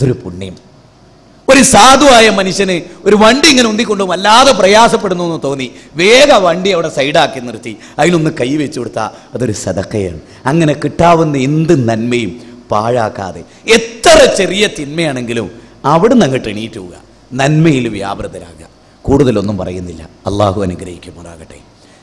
അതൊരു പുണ്യം. ഒരു സാധുവായ മനുഷ്യന് ഒരു വണ്ടി ഇങ്ങനെ ഉന്തിക്കൊണ്ട് വല്ലാതെ പ്രയാസപ്പെടുന്നു എന്ന് തോന്നി. വേഗ വണ്ടി അവിടെ സൈഡാക്കി നിർത്തി. അതിലൊന്ന് കൈ വെച്ചു കൊടുത്താൽ അതൊരു സദക്കയാണ്. അങ്ങനെ കിട്ടാവുന്ന എന്ത് നന്മയും പാഴാക്കാതെ. എത്ര ചെറിയ തിന്മയാണെങ്കിലും അവിടുന്ന് അങ്ങോട്ട് എണീറ്റ് പോവുക. നന്മയിൽ വ്യാപൃതരാകുക. കൂടുതലൊന്നും പറയുന്നില്ല. അള്ളാഹു അനുഗ്രഹിക്കുമാറാകട്ടെ.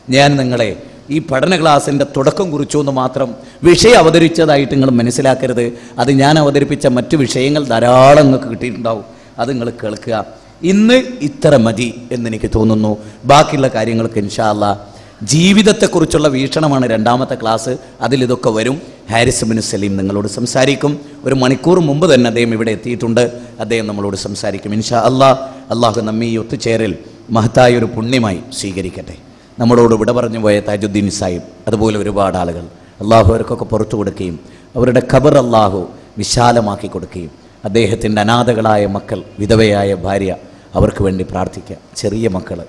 ഞാൻ നിങ്ങളെ ഈ പഠന ക്ലാസ്സിന്റെ തുടക്കം കുറിച്ചു എന്ന് മാത്രം വിഷയം അവതരിച്ചതായിട്ട് നിങ്ങൾ മനസ്സിലാക്കരുത്. അത് ഞാൻ അവതരിപ്പിച്ച മറ്റു വിഷയങ്ങൾ ധാരാളം നിങ്ങൾക്ക് കിട്ടിയിട്ടുണ്ടാവും. അത് നിങ്ങൾ കേൾക്കുക. ഇന്ന് ഇത്ര മതി എന്നെനിക്ക് തോന്നുന്നു. ബാക്കിയുള്ള കാര്യങ്ങൾക്ക് ഇൻഷാല്ല. ജീവിതത്തെക്കുറിച്ചുള്ള വീക്ഷണമാണ് രണ്ടാമത്തെ ക്ലാസ്. അതിലിതൊക്കെ വരും. ഹാരിസ് ബിൻ സലീം നിങ്ങളോട് സംസാരിക്കും. ഒരു മണിക്കൂർ മുമ്പ് തന്നെ അദ്ദേഹം ഇവിടെ എത്തിയിട്ടുണ്ട്. അദ്ദേഹം നമ്മളോട് സംസാരിക്കും. ഇൻഷാ അല്ലാ. അള്ളാഹു നമ്മെ ഈ ഒത്തുചേരൽ മഹത്തായ ഒരു പുണ്യമായി സ്വീകരിക്കട്ടെ. നമ്മളോട് വിട പറഞ്ഞു പോയ താജുദ്ദീൻ സാഹിബ് അതുപോലെ ഒരുപാട് ആളുകൾ. അള്ളാഹു അവർക്കൊക്കെ പുറത്തു കൊടുക്കുകയും അവരുടെ ഖബർ അള്ളാഹു വിശാലമാക്കി കൊടുക്കുകയും അദ്ദേഹത്തിന്റെ അനാഥകളായ മക്കൾ വിധവയായ ഭാര്യ അവർക്ക് വേണ്ടി പ്രാർത്ഥിക്കുക. ചെറിയ മക്കൾ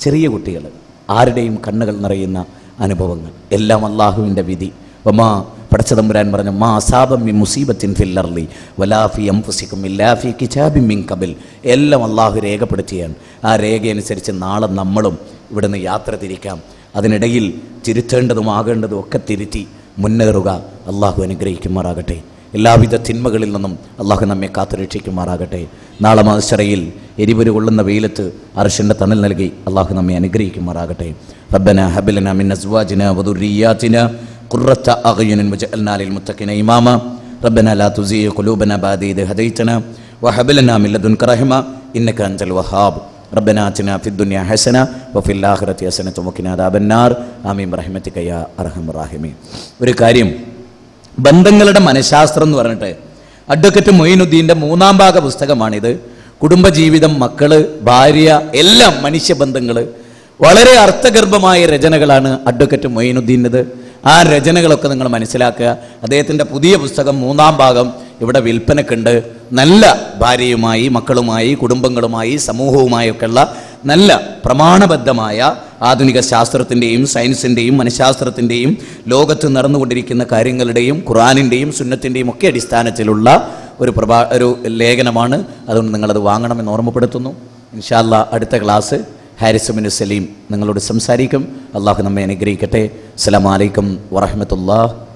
ചെറിയ കുട്ടികൾ ആരുടെയും കണ്ണുകൾ നിറയുന്ന അനുഭവങ്ങൾ. എല്ലാം അള്ളാഹുവിന്റെ വിധി. വമാ പടച്ചതമ്പുരാൻ പറഞ്ഞു മാ അസാബം മി മുസീബത്തിൻ ഫില്ലർലി വലാഫി അംഫുസിക്കും ഇല്ലാഫി കിചാബി മിൻ കബിൽ എല്ലാം അള്ളാഹു രേഖപ്പെടുത്തിയാണ്. ആ രേഖയനുസരിച്ച് നാളെ നമ്മളും ഇവിടുന്ന് യാത്ര തിരിക്കാം. അതിനിടയിൽ തിരുത്തേണ്ടതും ആകേണ്ടതും ഒക്കെ തിരുത്തി മുന്നേറുക അള്ളാഹു അനുഗ്രഹിക്കുമാറാകട്ടെ. എല്ലാവിധ തിന്മകളിൽ നിന്നും അള്ളാഹു നമ്മെ കാത്തുരക്ഷിക്കുമാറാകട്ടെ നാളെ മാസറയിൽ എരിവരു കൊള്ളുന്ന വെയിലത്ത് അർഷന്റെ തണൽ നൽകി അള്ളാഹു നമ്മെ അനുഗ്രഹിക്കുമാറാകട്ടെ. റബ്ബന ഹബലന മിൻ അസ്വാജിന വദുറിയാത്തിന ഖുർറത്ത അഗയുനിൻ മുജ ലിൽ മുത്തക്കിന ഇമാമ. റബ്ബന ലാ തുസീ ഖുലൂബന ബാദീദ ഹദൈതന വഹബലന ലനാ മിൻ ലദുൻക ഇന്നക അൻതൽ വഹാബ്. ربنا آتنا في الدنيا حسنة وفي الآخرة حسنة وقنا عذاب النار آمين برحمتك يا أرحم الراحمين ഒരു കാര്യം ബന്ധങ്ങളുടെ മനഃശാസ്ത്രം എന്ന് പറഞ്ഞിട്ട് അഡ്വക്കറ്റ് മൊയിനുദ്ദീൻ്റെ മൂന്നാം ഭാഗ പുസ്തകമാണിത് കുടുംബജീവിതം മക്കള് ഭാര്യ എല്ലാം മനുഷ്യബന്ധങ്ങൾ വളരെ അർത്ഥഗർഭമായ രചനകളാണ് അഡ്വക്കറ്റ് മൊയിനുദ്ദീൻ്റെത് ആ രചനകളൊക്കെ നിങ്ങൾ മനസ്സിലാക്കുക അദ്ദേഹത്തിൻ്റെ പുതിയ പുസ്തകം മൂന്നാം ഭാഗം ഇവിടെ വിൽപ്പനക്കുണ്ട്. നല്ല ഭാര്യയുമായി മക്കളുമായി കുടുംബങ്ങളുമായി സമൂഹവുമായൊക്കെയുള്ള നല്ല പ്രമാണബദ്ധമായ ആധുനിക ശാസ്ത്രത്തിന്റെയും സയൻസിന്റെയും മനഃശാസ്ത്രത്തിന്റെയും ലോകത്ത് നടന്നുകൊണ്ടിരിക്കുന്ന കാര്യങ്ങളുടെയും ഖുറാനിന്റെയും സുന്നത്തിന്റെയും ഒക്കെ അടിസ്ഥാനത്തിലുള്ള ഒരു പ്രഭാ ഒരു ലേഖനമാണ്. അതുകൊണ്ട് നിങ്ങളത് വാങ്ങണമെന്ന് ഓർമ്മപ്പെടുത്തുന്നു. ഇൻഷാല്ല അടുത്ത ക്ലാസ് ഹാരിസുബിൻ സലീം നിങ്ങളോട് സംസാരിക്കും. അള്ളാഹു നമ്മെ അനുഗ്രഹിക്കട്ടെ. അസ്സലാമലൈക്കും വറഹമത്തുല്ലാ